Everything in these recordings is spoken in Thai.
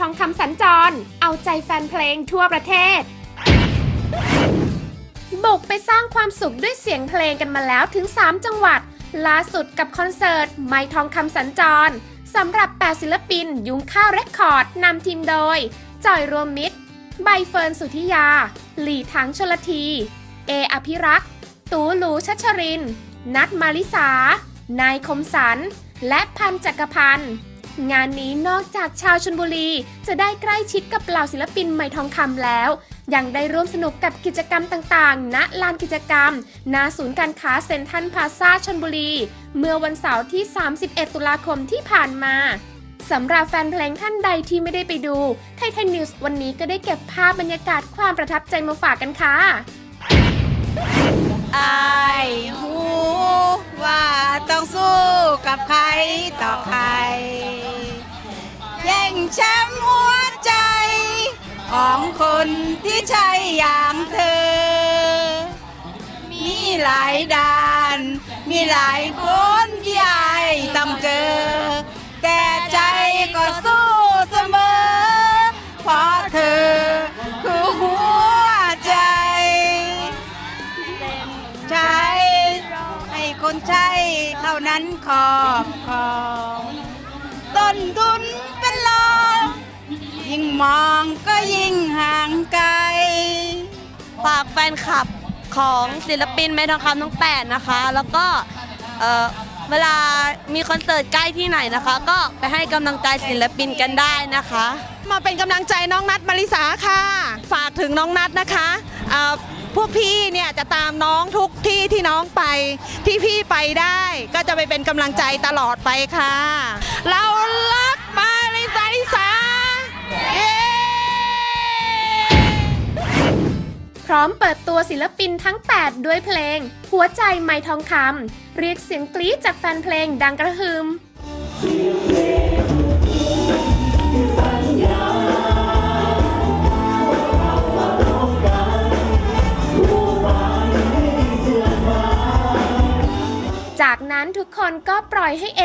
ทองคำสัญจร เอาใจแฟนเพลงทั่วประเทศ บุกไปสร้างความสุขด้วยเสียงเพลงกันมาแล้วถึง 3 จังหวัด ล่าสุดกับคอนเสิร์ต ไม้ทองคำสัญจรสำหรับ 8 ศิลปิน ยุงข้าวเรคคอร์ดนำทีมโดย จอยรวมมิตร ใบเฟิร์นสุธิยา หลี่ถังชลที เออภิรักษ์ ตูหลูชัชริน นัทมาริสา นายคมสัน และพันจักรพันธ์ งานนี้นอกจากชาวชนบุรี จะได้ใกล้ชิดกับเหล่าศิลปินใหม่ทองคำแล้ว ยังได้ร่วมสนุกกับกิจกรรมต่างๆ ณ ลานกิจกรรม ณ ศูนย์การค้าเซ็นทรัลพาซาชนบุรี เมื่อวันเสาร์ที่ 31 ตุลาคมที่ผ่านมาสำหรับแฟนเพลงท่านใดที่ไม่ได้ไปดู ไทยทันนิวส์วันนี้ก็ได้เก็บภาพบรรยากาศความประทับใจมาฝากกันค่ะไอหูว่าต้องสู้กับใครต่อใคร แย่งแชมป์หัวใจ ของคนที่ใช่อย่างเธอ มีหลายด้าน มีหลายคนที่อายต้องเจอ แต่ใจก็สู้เสมอ เพราะเธอคือหัวใจ ใช้ให้คนใช้เท่านั้นขอบครองต้นทุน ยิ่งมองก็ยิ่งห่างไกล ฝากแฟนคลับของศิลปินไม้ทองคำทั้ง8นะคะ แล้วก็เอ่อเวลามีคอนเสิร์ตใกล้ที่ไหนนะคะ ก็ไปให้กำลังใจศิลปินกันได้นะคะ มาเป็นกำลังใจน้องนัทมาริสาค่ะ ฝากถึงน้องนัทนะคะเอ่อพวกพี่เนี่ยจะตามน้องทุกที่ที่น้องไป ที่พี่ไปได้ ก็จะไปเป็นกำลังใจตลอดไปค่ะ เรารักมาริสา ร้อมเปิดตัวศิลปินทั้ง 8 ด้วยเพลง หัวใจไม้ทองคำเรียกเสียงกรี๊ดจากแฟนเพลงดังกระหึ่มจากนั้นทุกคนก็ปล่อยให้เอ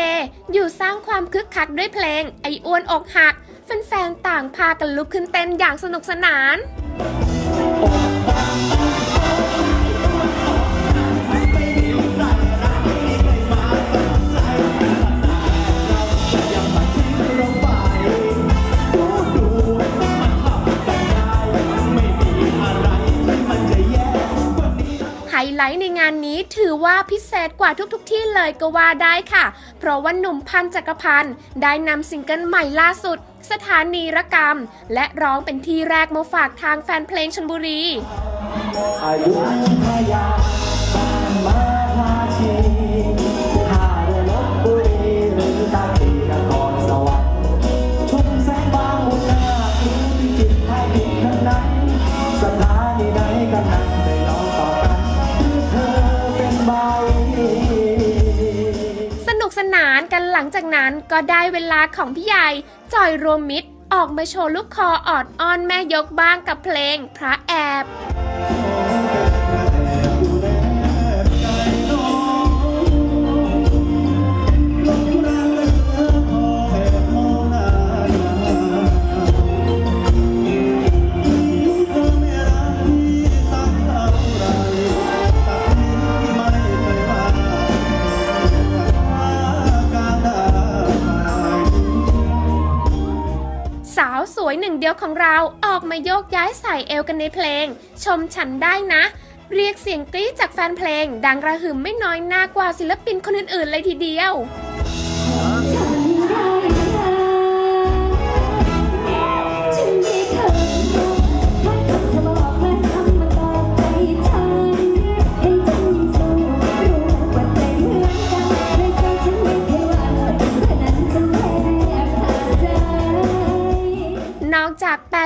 อยู่สร้างความคึกคักด้วยเพลง ไออ้วนอกหัก แฟนๆ ต่างพากันลุกขึ้นเต้นอย่างสนุกสนาน ว่าพิเศษกว่าทุกๆทที่เลยก็ว่าได้ค่ะ เพราะว่าหนุ่มพันจักรพันธ์ได้นำซิงเกิลใหม่ล่าสุด สถานีรกรรม และร้องเป็นที่แรกมาฝากทางแฟนเพลงชนบุรีอายุ นานกันหลังจากนั้นก็ได้เวลาของพี่ใหญ่จอยรวมมิตรออกมาโชว์ลูกคอออดอ้อนแม่ยกบ้างกับเพลงพระแอบ เดียวของเราออกมาโยกย้ายใส่เอวกันในเพลง ชมฉันได้นะ เรียกเสียงกรี๊ดจากแฟนเพลง ดังกระหึ่มไม่น้อยหน้ากว่าศิลปินคนอื่นๆเลยทีเดียว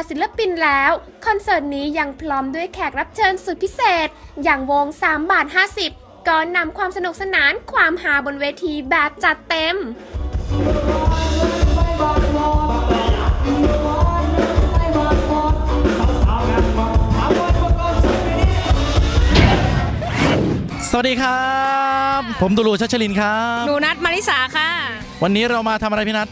ศิลปินแล้ว คอนเสิร์ตนี้ยังพร้อมด้วยแขกรับเชิญสุดพิเศษ อย่างวง 3 บาท 50 ก็นำความสนุกสนานความหาบนเวทีแบบจัดเต็มสวัสดีครับ ผมตุลูชัชลินครับ หนูนัทมาริสาค่ะ วันนี้เรามาทำอะไรพี่นัท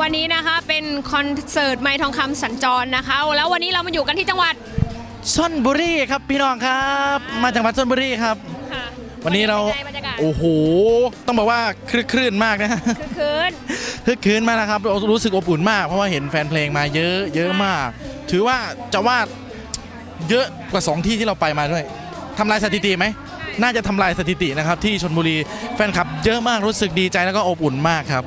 วันนี้นะคะเป็นคอนเสิร์ตไม้ทองคำสัญจรนะคะ แล้ววันนี้เรามาอยู่กันที่จังหวัดชนบุรีครับพี่น้องครับ มาจากจังหวัดชนบุรีครับ ค่ะวันนี้เราป็นไงบรรยากาศโอ้โหต้องบอกว่าคลึกคลื่นมากนะคือคืน คลึกคลื่นมากนะครับรู้สึกอบอุ่นมาก เพราะว่าเห็นแฟนเพลงมาเยอะเยอะมาก ถือว่าจะว่าเยอะกว่า 2 ที่ที่เราไปมาด้วยทำลายสถิติไหมน่าจะทำลายสถิตินะครับที่ชนบุรีแฟนคลับเยอะมากรู้สึกดีใจแล้วก็อบอุ่นมากครับ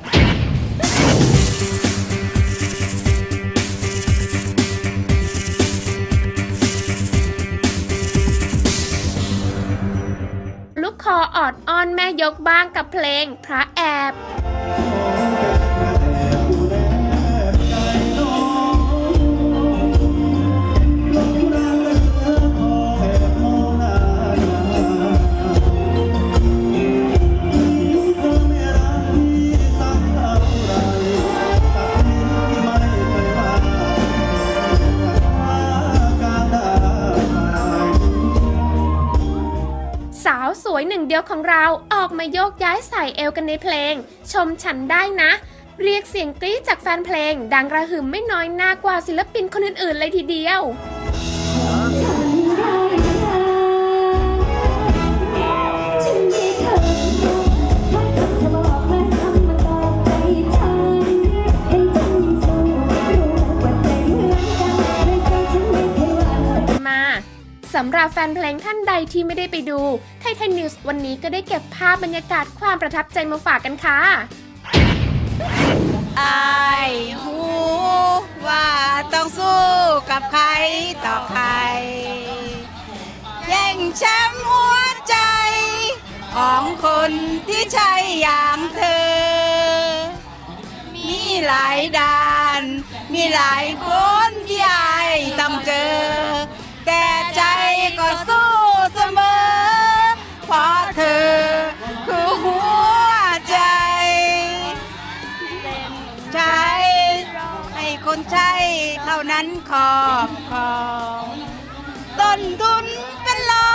ออดอ้อนแม่ยกบ้างกับเพลงพระแอบ วยหนึ่งเดียวของเราออกมาโยกย้ายใส่เอวกันในเพลง ชมฉันได้นะ เรียกเสียงกรี๊ดจากแฟนเพลง ดังระหึ่มไม่น้อยหน้ากว่าศิลปินคนอื่นๆเลยทีเดียว สำหรับแฟนเพลงท่านใดที่ไม่ได้ไปดูไททันนิวส์วันนี้ก็ได้เก็บภาพบรรยากาศความประทับใจมาฝากกันค่ะไอายหูว่าต้องสู้กับใครต่อใครแย่งแชมป์หัวใจ ของคนที่ใช่อย่างเธอ มีหลายด่าน มีหลายคนที่ไอต้องเจอ นั้นขอบคองต้นทุนเป็นรอ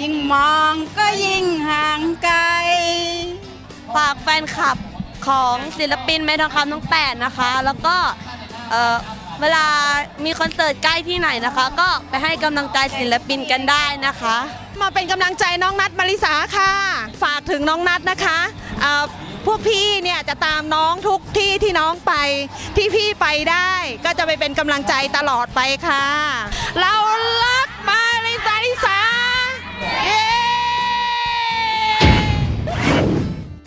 ยิ่งมองก็ยิ่งห่างไกล ฝากแฟนคลับของศิลปินไม้ทองคำทั้ง8นะคะ แล้วก็เอ่อเวลามีคอนเสิร์ตใกล้ที่ไหนนะคะ ก็ไปให้กำลังใจศิลปินกันได้นะคะ มาเป็นกำลังใจน้องนัทมาริสาค่ะ ฝากถึงน้องนัทนะคะ พวกพี่เนี่ยจะตามน้องทุกที่ที่น้องไป ที่พี่ไปได้ ก็จะไปเป็นกำลังใจตลอดไปค่ะ เรารักมาริสาริสา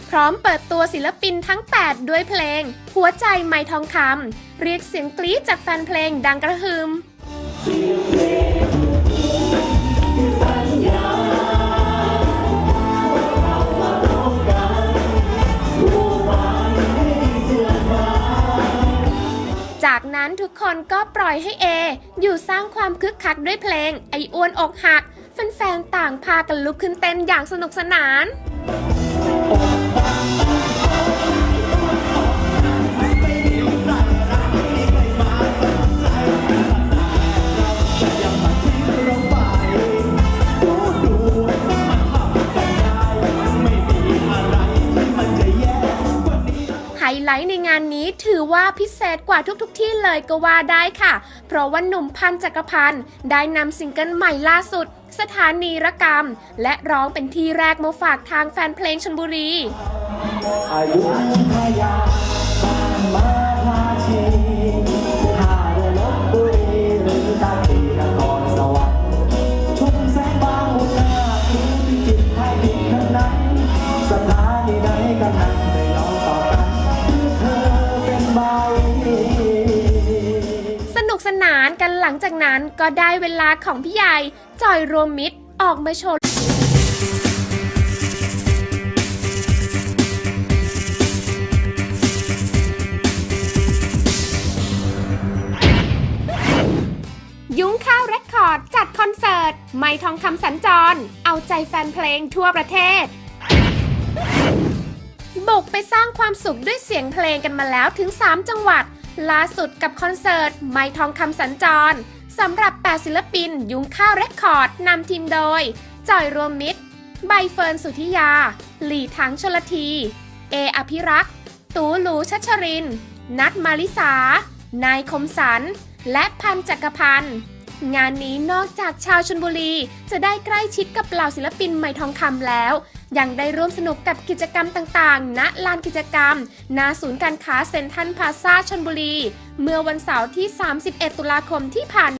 พร้อมเปิดตัวศิลปินทั้ง 8 ด้วยเพลง หัวใจไม้ทองคำเรียกเสียงกรี๊ดจากแฟนเพลงดังกระหึ่ม นั้นทุกคนก็ปล่อยให้เอ อยู่สร้างความคึกคักด้วยเพลง ไออ้วนอกหัก แฟนๆต่างพากันลุกขึ้นเต้นอย่างสนุกสนาน ไฮไลท์ในงานนี้ถือว่าพิเศษกว่าทุกๆทที่เลยก็ว่าได้ค่ะ เพราะว่าหนุ่มพันจักรพันธ์ได้นำซิงเกิลใหม่ล่าสุด สถานีรกรรม และร้องเป็นที่แรกมาฝากทางแฟนเพลงชนบุรีอายุ ลังจากนั้นก็ได้เวลาของพี่ใหญ่จอยรวมมิตรออกมาโชว์ยุ้งข้าวเรคคอร์ดจัดคอนเสิร์ต ไม่ทองคำสัญจร เอาใจแฟนเพลงทั่วประเทศ บุกไปสร้างความสุขด้วยเสียงเพลงกันมาแล้วถึง 3 จังหวัด ล่าสุดกับคอนเสิร์ต ไม่ทองคำสัญจรสำหรับ 8 ศิลปิน ยุ้งข้าวเรคคอร์ดนำทีมโดย จอยรวมมิตร ใบเฟิร์นสุธิยา หลีถังชลที เออภิรักษ์ ตูหลูชัชริน นัทมาริสา นายคมสัน และพันจักรพันธ์ งานนี้นอกจากชาวชนบุรี จะได้ใกล้ชิดกับเหล่าศิลปินใหม่ทองคำแล้ว ยังได้ร่วมสนุกกับกิจกรรมต่างๆ ณ ลานกิจกรรม ณ ศูนย์การค้าเซ็นทรัลพาซาชนบุรี เมื่อวันเสาร์ที่ 31 ตุลาคมที่ผ่าน